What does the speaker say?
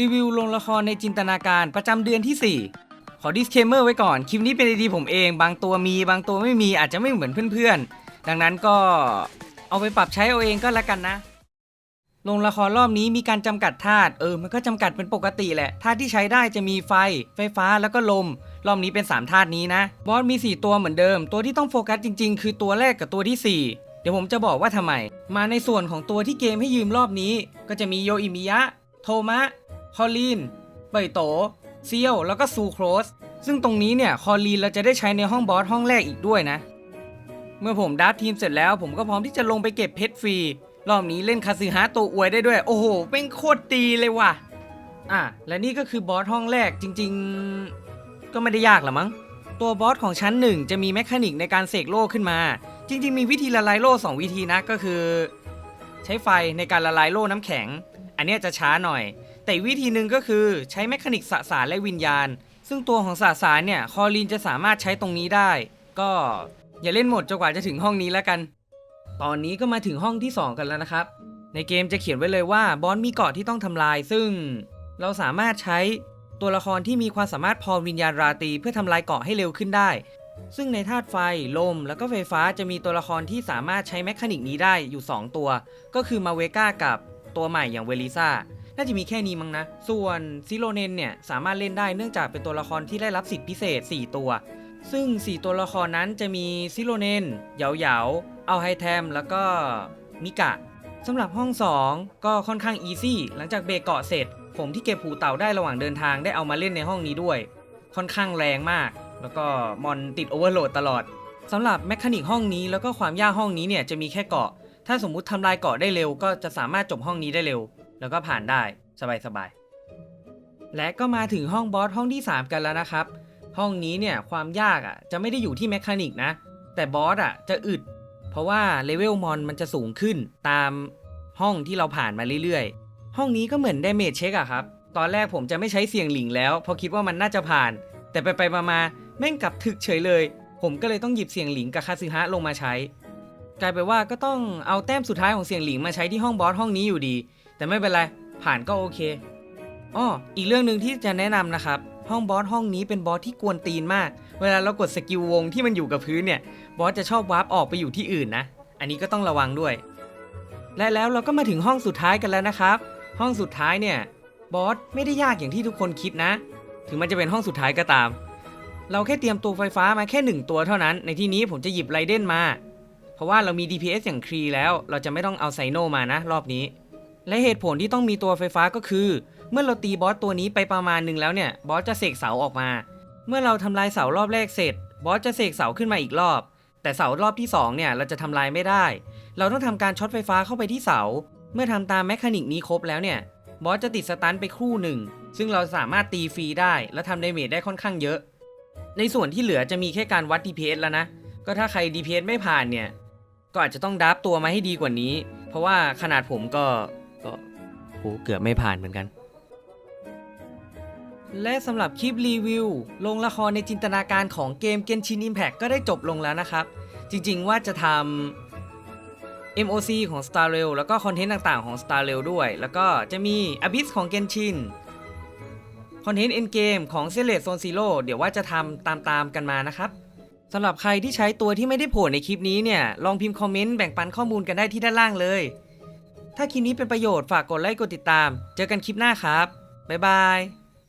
รีวิวลงละครในจินตนาการประจำเดือนที่ 4 ขอ disclaimer ไว้ก่อน คลิปนี้เป็นไอดีผมเอง บางตัวมีบางตัวไม่มีอาจจะไม่เหมือนเพื่อนๆ ดังนั้นก็เอาไปปรับใช้เอาเองก็แล้วกันนะ ลงละครรอบนี้มีการจำกัดธาตุเออมันก็จำกัดเป็นปกติแหละธาตุที่ใช้ได้จะมีไฟ ไฟฟ้าแล้วก็ลม รอบนี้เป็น3ธาตุนี้นะ บอสมี 4 ตัวเหมือนเดิม ตัวที่ต้องโฟกัสจริง ๆ คือตัวแรกกับตัวทีสี่4 เดี๋ยวผมจะบอกว่าทำไม มาในส่วนของตัวที่เกมให้ยืมรอบนี้ ก็จะมีโยอิมิยะ โทมะ คอลีนเปยโตเซียว แล้วก็ซูโครส ซึ่งตรงนี้เนี่ยคอลีนเราจะได้ใช้ในห้องบอสห้องแรกอีกด้วยนะ เมื่อผมดับทีมเสร็จแล้ว ผมก็พร้อมที่จะลงไปเก็บเพชรฟรี รอบนี้เล่นคาซึฮะตัวอวยได้ด้วย โอ้โหเป็นโคตรดีเลยว่ะ อะ และนี่ก็คือบอสห้องแรกจริง ๆ ก็ไม่ได้ยากหรอมั้ง ตัวบอสของชั้นหนึ่งจะมีแมคานิกในการเสกโล่ขึ้นมา จริง ๆ มีวิธีละลายโล่สองวิธีนะก็คือ ใช้ไฟในการละลายโล่น้ำแข็ง อันนี้จะช้าหน่อย แต่วิธีหนึ่งก็คือใช้แมคานิกสสารและวิญญาณ ซึ่งตัวของสสารเนี่ยคอลีนจะสามารถใช้ตรงนี้ได้ ก็อย่าเล่นหมดจนกว่าจะถึงห้องนี้แล้วกัน ตอนนี้ก็มาถึงห้องที่ 2 กันแล้วนะครับ ในเกมจะเขียนไว้เลยว่าบอสมีเกาะที่ต้องทำลาย ซึ่งเราสามารถใช้ตัวละครที่มีความสามารถพอวิญญาณราตรีเพื่อทำลายเกาะให้เร็วขึ้นได้ ซึ่งในธาตุไฟ ลม แล้วก็ไฟฟ้าจะมีตัวละครที่สามารถใช้แมคานิกนี้ได้อยู่ 2 ตัว ก็คือมาเวก้ากับตัวใหม่อย่างเวลิซ่า น่าจะมีแค่นี้มั้งนะ ส่วนซิโลเนนเนี่ยสามารถเล่นได้เนื่องจากเป็นตัวละครที่ได้รับสิทธิพิเศษ 4 ตัว ซึ่ง 4 ตัวละครนั้นจะมีซิโลเนนเหยาเหยาเอาไฮแทม แล้วก็มิกะสำหรับห้อง 2 ก็ค่อนข้างอีซี่หลังจากเบกเกาะเสร็จ ผมที่เก็บผูเต่าได้ระหว่างเดินทางได้เอามาเล่นในห้องนี้ด้วย ค่อนข้างแรงมาก แล้วก็มอนติดโอเวอร์โหลดตลอดสำหรับแมคานิกห้องนี้แล้วก็ความยากห้องนี้เนี่ยจะมีแค่เกาะ ถ้าสมมุติทำลายเกาะได้เร็ว ก็จะสามารถจบห้องนี้ได้เร็ว แล้วก็ผ่านได้สบายๆ และก็มาถึงห้องบอสห้องที่ 3 กันแล้วนะครับ ห้องนี้เนี่ยความยากอะจะไม่ได้อยู่ที่แมคานิกนะ แต่บอสอะจะอึด เพราะว่าเลเวลมอนมันจะสูงขึ้นตามห้องที่เราผ่านมาเรื่อยๆ ห้องนี้ก็เหมือนดเมจเช็คอะครับ ตอนแรกผมจะไม่ใช้เสียงหลิงแล้ว เพราะคิดว่ามันน่าจะผ่าน แต่ไปไปๆมาๆแม่งกลับถึกเฉยเลย ผมก็เลยต้องหยิบเสียงหลิงกับคาซึฮะลงมาใช้ กลายไปนว่าก็ต้องเอาแต้มสุดท้ายของเสียงหลิงมาใช้ที่ห้องบอสห้องนี้อยู่ดี แต่ไม่เป็นไร ผ่านก็โอเคอ้ออีกเรื่องหนึ่งที่จะแนะนำนะครับ ห้องบอสห้องนี้เป็นบอสที่กวนตีนมาก เวลาเรากดสกิลวงที่มันอยู่กับพื้นเนี่ย บอสจะชอบวาร์ปออกไปอยู่ที่อื่นนะ อันนี้ก็ต้องระวังด้วย และแล้วเราก็มาถึงห้องสุดท้ายกันแล้วนะครับ ห้องสุดท้ายเนี่ย บอสไม่ได้ยากอย่างที่ทุกคนคิดนะ ถึงมันจะเป็นห้องสุดท้ายก็ตาม เราแค่เตรียมตัวไฟฟ้ามาแค่หนึ่งตัวเท่านั้น ในที่นี้ผมจะหยิบไรเดนมา เพราะว่าเรามี DPS อย่างครีแล้ว เราจะไม่ต้องเอาไซโนมานะ รอบนี้ และเหตุผลที่ต้องมีตัวไฟฟ้าก็คือ เมื่อเราตีบอสตัวนี้ไปประมาณหนึ่งแล้วเนี่ยบอสจะเสกเสาออกมา เมื่อเราทำลายเสารอบแรกเสร็จ บอสจะเสกเสาขึ้นมาอีกรอบ แต่เสารอบที่สองเนี่ยเราจะทำลายไม่ได้ เราต้องทำการช็อตไฟฟ้าเข้าไปที่เสา เมื่อทำตามแมคานิกนี้ครบแล้วเนี่ยบอสจะติดสตันไปครู่หนึ่ง ซึ่งเราสามารถตีฟรีได้ และทำดาเมจได้ค่อนข้างเยอะ ในส่วนที่เหลือจะมีแค่การวัด DPS แล้วนะ ก็ถ้าใคร DPS ไม่ผ่านเนี่ย ก็อาจจะต้องดับตัวมาให้ดีกว่านี้ เพราะว่าขนาดผมก็ ก็โหเกือบไม่ผ่านเหมือนกัน และสำหรับคลิปรีวิวลงละครในจินตนาการของเกม Genshin Impact ก็ได้จบลงแล้วนะครับ จริงๆว่าจะทำ MOC ของ Star Rail แล้วก็คอนเทนต์ต่างๆของ Star Rail ด้วย แล้วก็จะมี Abyss ของ Genshin คอนเทนต์ Endgame ของ s e l e t Zone Zero เดี๋ยวว่าจะทำตามๆกันมานะครับสำหรับใครที่ใช้ตัวที่ไม่ได้โผล่ในคลิปนี้เนี่ย ลองพิมพ์คอมเมนต์แบ่งปันข้อมูลกันได้ที่ด้านล่างเลย ถ้าคลิปนี้เป็นประโยชน์ฝากกดไลค์กดติดตาม เจอกันคลิปหน้าครับ บ๊ายบาย